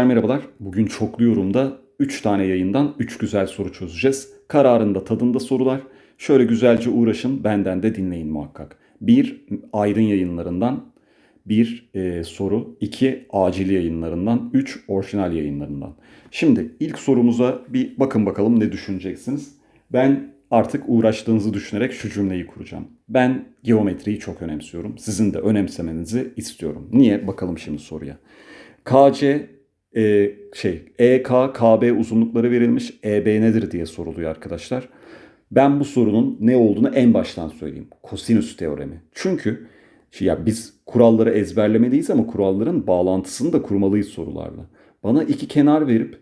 Arkadaşlar merhabalar. Bugün çoklu yorumda 3 tane yayından 3 güzel soru çözeceğiz. Kararında tadında sorular. Şöyle güzelce uğraşın benden de dinleyin muhakkak. 1 Aydın yayınlarından, 1 e, soru, 2 acil yayınlarından, 3 orijinal yayınlarından. Şimdi ilk sorumuza bir bakın bakalım ne düşüneceksiniz. Ben artık uğraştığınızı düşünerek şu cümleyi kuracağım. Ben geometriyi çok önemsiyorum. Sizin de önemsemenizi istiyorum. Niye? Bakalım şimdi soruya. KC e, şey EK KB uzunlukları verilmiş. EB nedir diye soruluyor arkadaşlar. Ben bu sorunun ne olduğunu en baştan söyleyeyim. Kosinüs teoremi. Çünkü şey ya biz kuralları ezberlemeliyiz ama kuralların bağlantısını da kurmalıyız sorularla. Bana iki kenar verip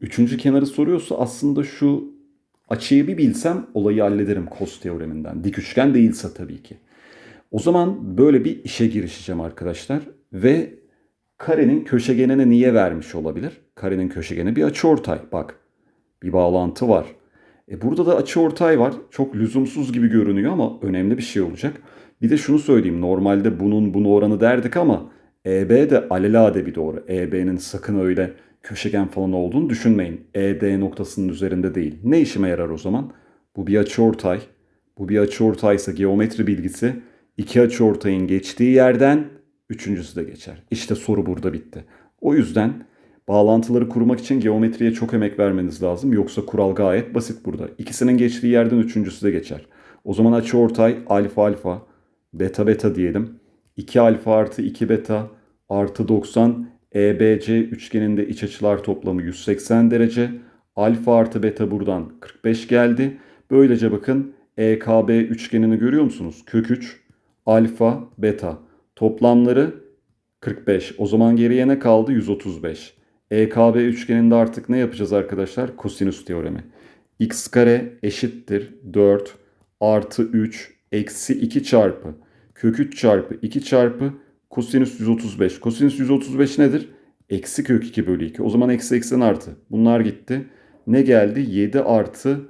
üçüncü kenarı soruyorsa aslında şu açıyı bir bilsem olayı hallederim kos teoreminden. Dik üçgen değilse tabii ki. O zaman böyle bir işe girişeceğim arkadaşlar ve karenin köşegenine niye vermiş olabilir? Karenin köşegeni bir açıortay. Bak bir bağlantı var. E burada da açıortay var. Çok lüzumsuz gibi görünüyor ama önemli bir şey olacak. Bir de şunu söyleyeyim. Normalde bunun bunu oranı derdik ama EB de alelade bir doğru. EB'nin sakın öyle köşegen falan olduğunu düşünmeyin. ED noktasının üzerinde değil. Ne işime yarar o zaman? Bu bir açıortay. Bu bir açıortaysa geometri bilgisi iki açıortayın geçtiği yerden üçüncüsü de geçer. İşte soru burada bitti. O yüzden bağlantıları kurmak için geometriye çok emek vermeniz lazım. Yoksa kural gayet basit burada. İkisinin geçtiği yerden üçüncüsü de geçer. O zaman açıortay alfa alfa, beta beta diyelim. 2 alfa artı 2 beta artı 90 EBC üçgeninde iç açılar toplamı 180 derece. Alfa artı beta buradan 45 geldi. Böylece bakın EKB üçgenini görüyor musunuz? Kök 3 alfa beta. Toplamları 45. O zaman geriye ne kaldı? 135. EKB üçgeninde artık ne yapacağız arkadaşlar? Kosinüs teoremi. x kare eşittir 4 artı 3 eksi 2 çarpı kök 3 çarpı 2 çarpı kosinüs 135. Kosinüs 135 nedir? Eksi kök 2 bölü 2. O zaman eksi eksen artı. Bunlar gitti. Ne geldi? 7 artı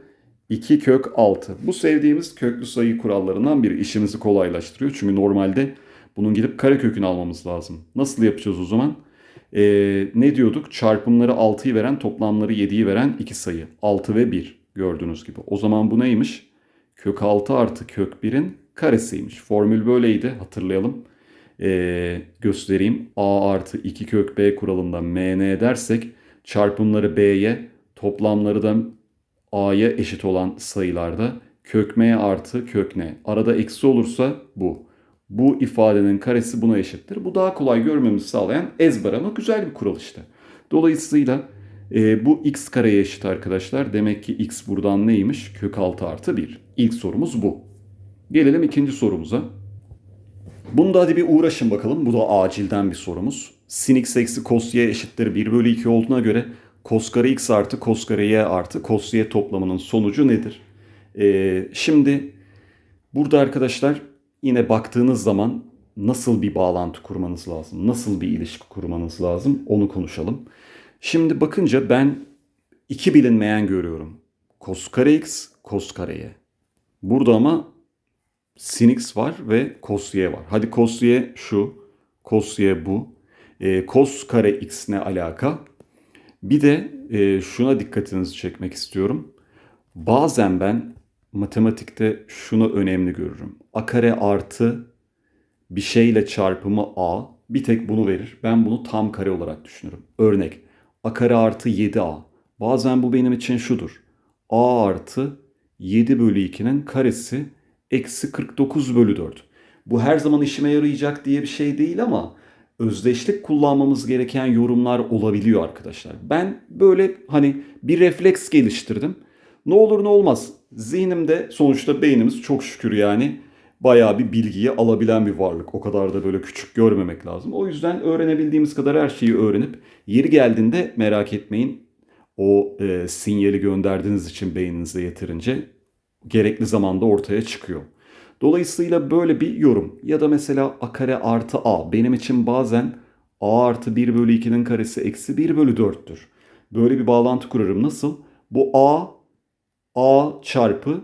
2 kök 6. Bu sevdiğimiz köklü sayı kurallarından biri. İşimizi kolaylaştırıyor. Çünkü normalde bunun gidip kare kökünü almamız lazım. Nasıl yapacağız o zaman? Ee, ne diyorduk? Çarpımları 6'yı veren, toplamları 7'yi veren iki sayı. 6 ve 1 gördüğünüz gibi. O zaman bu neymiş? Kök 6 artı kök 1'in karesiymiş. Formül böyleydi hatırlayalım. Ee, göstereyim. A artı 2 kök B kuralından MN dersek çarpımları B'ye toplamları da A'ya eşit olan sayılarda kök M artı kök N. Arada eksi olursa bu. Bu ifadenin karesi buna eşittir. Bu daha kolay görmemizi sağlayan ezber ama güzel bir kural işte. Dolayısıyla e, bu x kareye eşit arkadaşlar. Demek ki x buradan neymiş? Kök 6 artı 1. İlk sorumuz bu. Gelelim ikinci sorumuza. Bunda hadi bir uğraşın bakalım. Bu da acilden bir sorumuz. Sin x eksi cos y eşittir 1 bölü 2 olduğuna göre cos kare x artı cos kare y artı cos y toplamının sonucu nedir? Ee, şimdi burada arkadaşlar yine baktığınız zaman nasıl bir bağlantı kurmanız lazım? Nasıl bir ilişki kurmanız lazım? Onu konuşalım. Şimdi bakınca ben iki bilinmeyen görüyorum. Cos kare x, cos kare y. Burada ama sin x var ve cos y var. Hadi cos y şu, cos y bu. E, cos kare x ne alaka? Bir de e, şuna dikkatinizi çekmek istiyorum. Bazen ben matematikte şunu önemli görürüm. A kare artı bir şeyle çarpımı a bir tek bunu verir. Ben bunu tam kare olarak düşünürüm. Örnek a kare artı 7a. Bazen bu benim için şudur. a artı 7 bölü 2'nin karesi eksi 49 bölü 4. Bu her zaman işime yarayacak diye bir şey değil ama özdeşlik kullanmamız gereken yorumlar olabiliyor arkadaşlar. Ben böyle hani bir refleks geliştirdim. Ne olur ne olmaz. Zihnimde sonuçta beynimiz çok şükür yani bayağı bir bilgiyi alabilen bir varlık. O kadar da böyle küçük görmemek lazım. O yüzden öğrenebildiğimiz kadar her şeyi öğrenip yeri geldiğinde merak etmeyin. O e, sinyali gönderdiğiniz için beyninize yeterince gerekli zamanda ortaya çıkıyor. Dolayısıyla böyle bir yorum ya da mesela a kare artı a benim için bazen a artı 1 bölü 2'nin karesi eksi 1 bölü 4'tür. Böyle bir bağlantı kurarım. Nasıl? Bu a a çarpı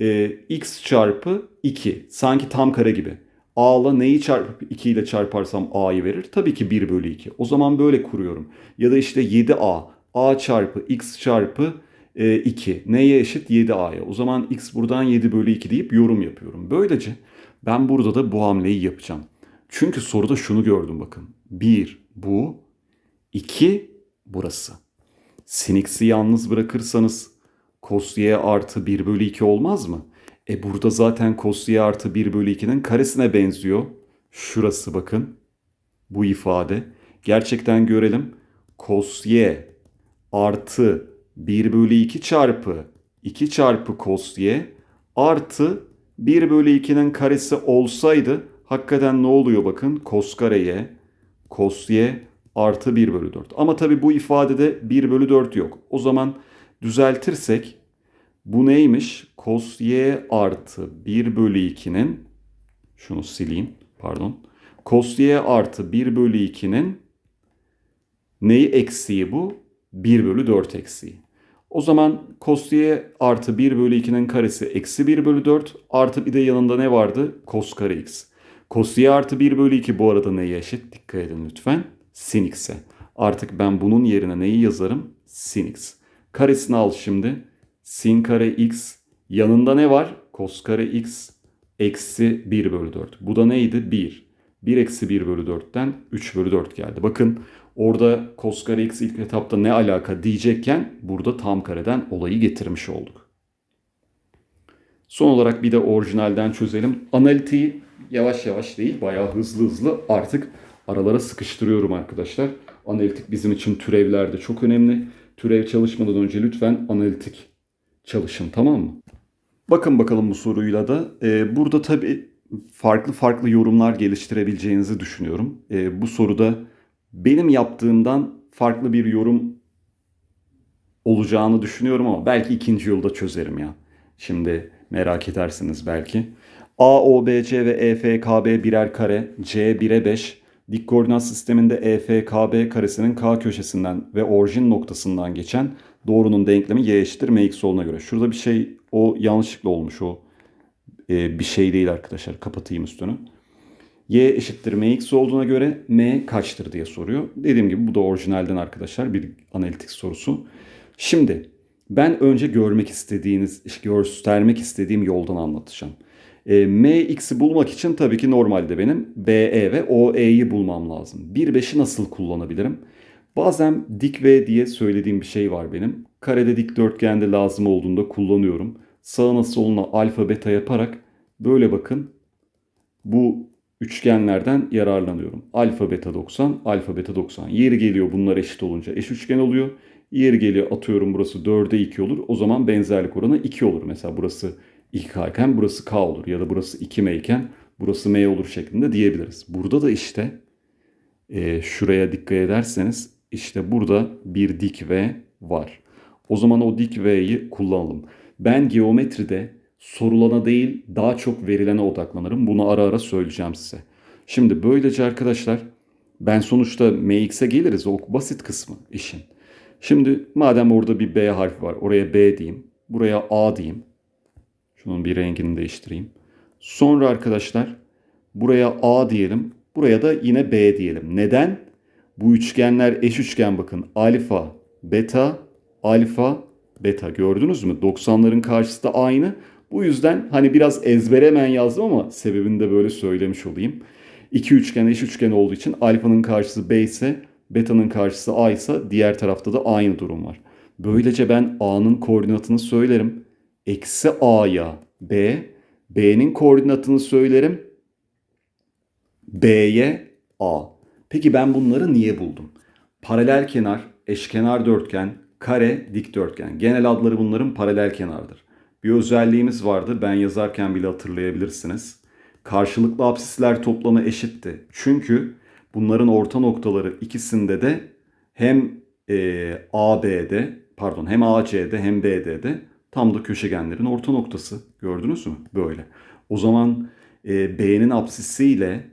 e, x çarpı 2 sanki tam kare gibi. A'la neyi çarpıp 2 ile çarparsam A'yı verir? Tabii ki 1 bölü 2. O zaman böyle kuruyorum. Ya da işte 7A. A çarpı X çarpı e, 2. Neye eşit? 7A'ya. O zaman X buradan 7 bölü 2 deyip yorum yapıyorum. Böylece ben burada da bu hamleyi yapacağım. Çünkü soruda şunu gördüm bakın. 1 bu, 2 burası. Sin yalnız bırakırsanız cos y artı 1 bölü 2 olmaz mı? E burada zaten cos y artı 1 bölü 2'nin karesine benziyor. Şurası bakın. Bu ifade. Gerçekten görelim. Cos y artı 1 bölü 2 çarpı 2 çarpı cos y artı 1 bölü 2'nin karesi olsaydı hakikaten ne oluyor bakın. Cos kare y, cos y artı 1 bölü 4. Ama tabi bu ifadede 1 bölü 4 yok. O zaman düzeltirsek bu neymiş? Cos y artı 1 bölü 2'nin şunu sileyim pardon. Cos y artı 1 bölü 2'nin neyi eksiği bu? 1 bölü 4 eksiği. O zaman cos y artı 1 bölü 2'nin karesi eksi 1 bölü 4 artı bir de yanında ne vardı? Cos kare x. Cos y artı 1 bölü 2 bu arada neye eşit? Dikkat edin lütfen. Sin x'e. Artık ben bunun yerine neyi yazarım? Sin x. Karesini al şimdi. Sin kare x. Yanında ne var? Cos kare x eksi 1 bölü 4. Bu da neydi? 1. 1 eksi 1 bölü 4'ten 3 bölü 4 geldi. Bakın orada cos kare x ilk etapta ne alaka diyecekken burada tam kareden olayı getirmiş olduk. Son olarak bir de orijinalden çözelim. Analitiği yavaş yavaş değil bayağı hızlı hızlı artık aralara sıkıştırıyorum arkadaşlar. Analitik bizim için türevlerde çok önemli. Türev çalışmadan önce lütfen analitik çalışın tamam mı? Bakın bakalım bu soruyla da. Ee, burada tabii farklı farklı yorumlar geliştirebileceğinizi düşünüyorum. Ee, bu soruda benim yaptığımdan farklı bir yorum olacağını düşünüyorum ama belki ikinci yolda çözerim ya. Şimdi merak edersiniz belki. A, O, B, C ve E, F, K, B birer kare, C 1'e 5. Dik koordinat sisteminde E, F, K, B karesinin K köşesinden ve orijin noktasından geçen doğrunun denklemi y eşittir mx olduğuna göre. Şurada bir şey o yanlışlıkla olmuş o e, bir şey değil arkadaşlar. Kapatayım üstünü. y eşittir mx olduğuna göre m kaçtır diye soruyor. Dediğim gibi bu da orijinalden arkadaşlar bir analitik sorusu. Şimdi ben önce görmek istediğiniz, göstermek istediğim yoldan anlatacağım. E, mx'i bulmak için tabii ki normalde benim BE ve OE'yi bulmam lazım. 1-5'i nasıl kullanabilirim? Bazen dik V diye söylediğim bir şey var benim. Karede dikdörtgende lazım olduğunda kullanıyorum. Sağına soluna alfa beta yaparak böyle bakın bu üçgenlerden yararlanıyorum. Alfa beta 90, alfa beta 90. Yeri geliyor bunlar eşit olunca eş üçgen oluyor. Yeri geliyor atıyorum burası 4'e 2 olur. O zaman benzerlik oranı 2 olur. Mesela burası 2K iken burası K olur. Ya da burası 2M iken burası M olur şeklinde diyebiliriz. Burada da işte e, şuraya dikkat ederseniz işte burada bir dik V var. O zaman o dik V'yi kullanalım. Ben geometride sorulana değil daha çok verilene odaklanırım. Bunu ara ara söyleyeceğim size. Şimdi böylece arkadaşlar ben sonuçta mx'e geliriz. O basit kısmı işin. Şimdi madem orada bir B harfi var. Oraya B diyeyim. Buraya A diyeyim. Şunun bir rengini değiştireyim. Sonra arkadaşlar buraya A diyelim. Buraya da yine B diyelim. Neden? Bu üçgenler eş üçgen bakın. Alfa, beta, alfa, beta gördünüz mü? 90'ların karşısı da aynı. Bu yüzden hani biraz ezbere hemen yazdım ama sebebini de böyle söylemiş olayım. İki üçgen eş üçgen olduğu için alfanın karşısı B ise beta'nın karşısı A ise diğer tarafta da aynı durum var. Böylece ben A'nın koordinatını söylerim. Eksi A'ya B, B'nin koordinatını söylerim. B'ye A. Peki ben bunları niye buldum? Paralel kenar, eşkenar dörtgen, kare, dikdörtgen. Genel adları bunların paralel kenardır. Bir özelliğimiz vardı. Ben yazarken bile hatırlayabilirsiniz. Karşılıklı apsisler toplamı eşitti. Çünkü bunların orta noktaları ikisinde de hem e, AB'de pardon hem AC'de hem BD'de tam da köşegenlerin orta noktası. Gördünüz mü? Böyle. O zaman e, B'nin apsisiyle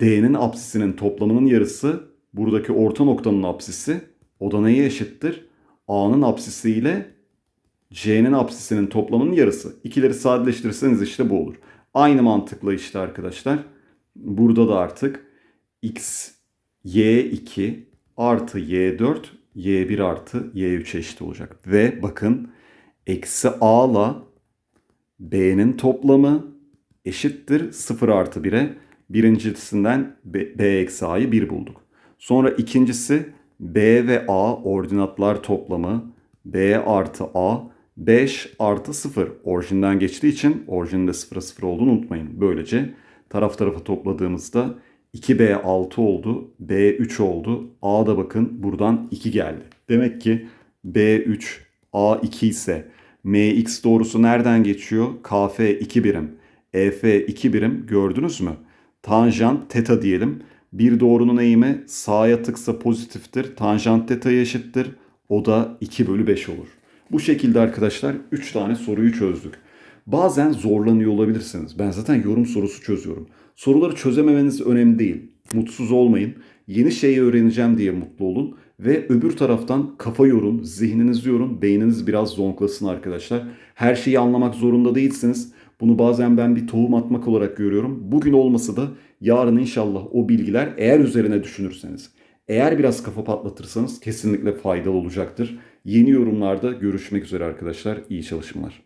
D'nin apsisinin toplamının yarısı buradaki orta noktanın apsisi. O da neye eşittir? A'nın apsisi ile C'nin apsisinin toplamının yarısı. İkileri sadeleştirirseniz işte bu olur. Aynı mantıkla işte arkadaşlar. Burada da artık x y2 artı y4 y1 artı y3 eşit olacak. Ve bakın eksi a ile b'nin toplamı eşittir 0 artı 1'e. Birincisinden b, eksi a'yı 1 bulduk. Sonra ikincisi b ve a ordinatlar toplamı b artı a 5 artı 0 orijinden geçtiği için orijinde 0'a 0 olduğunu unutmayın. Böylece taraf tarafa topladığımızda 2b 6 oldu, b 3 oldu. A da bakın buradan 2 geldi. Demek ki b 3, a 2 ise mx doğrusu nereden geçiyor? kf 2 birim, ef 2 birim gördünüz mü? Tanjant teta diyelim. Bir doğrunun eğimi sağa tıksa pozitiftir. Tanjant teta'ya eşittir. O da 2 bölü 5 olur. Bu şekilde arkadaşlar 3 tane soruyu çözdük. Bazen zorlanıyor olabilirsiniz. Ben zaten yorum sorusu çözüyorum. Soruları çözememeniz önemli değil. Mutsuz olmayın. Yeni şeyi öğreneceğim diye mutlu olun. Ve öbür taraftan kafa yorun, zihninizi yorun, beyniniz biraz zonklasın arkadaşlar. Her şeyi anlamak zorunda değilsiniz. Bunu bazen ben bir tohum atmak olarak görüyorum. Bugün olmasa da yarın inşallah o bilgiler eğer üzerine düşünürseniz, eğer biraz kafa patlatırsanız kesinlikle faydalı olacaktır. Yeni yorumlarda görüşmek üzere arkadaşlar. İyi çalışmalar.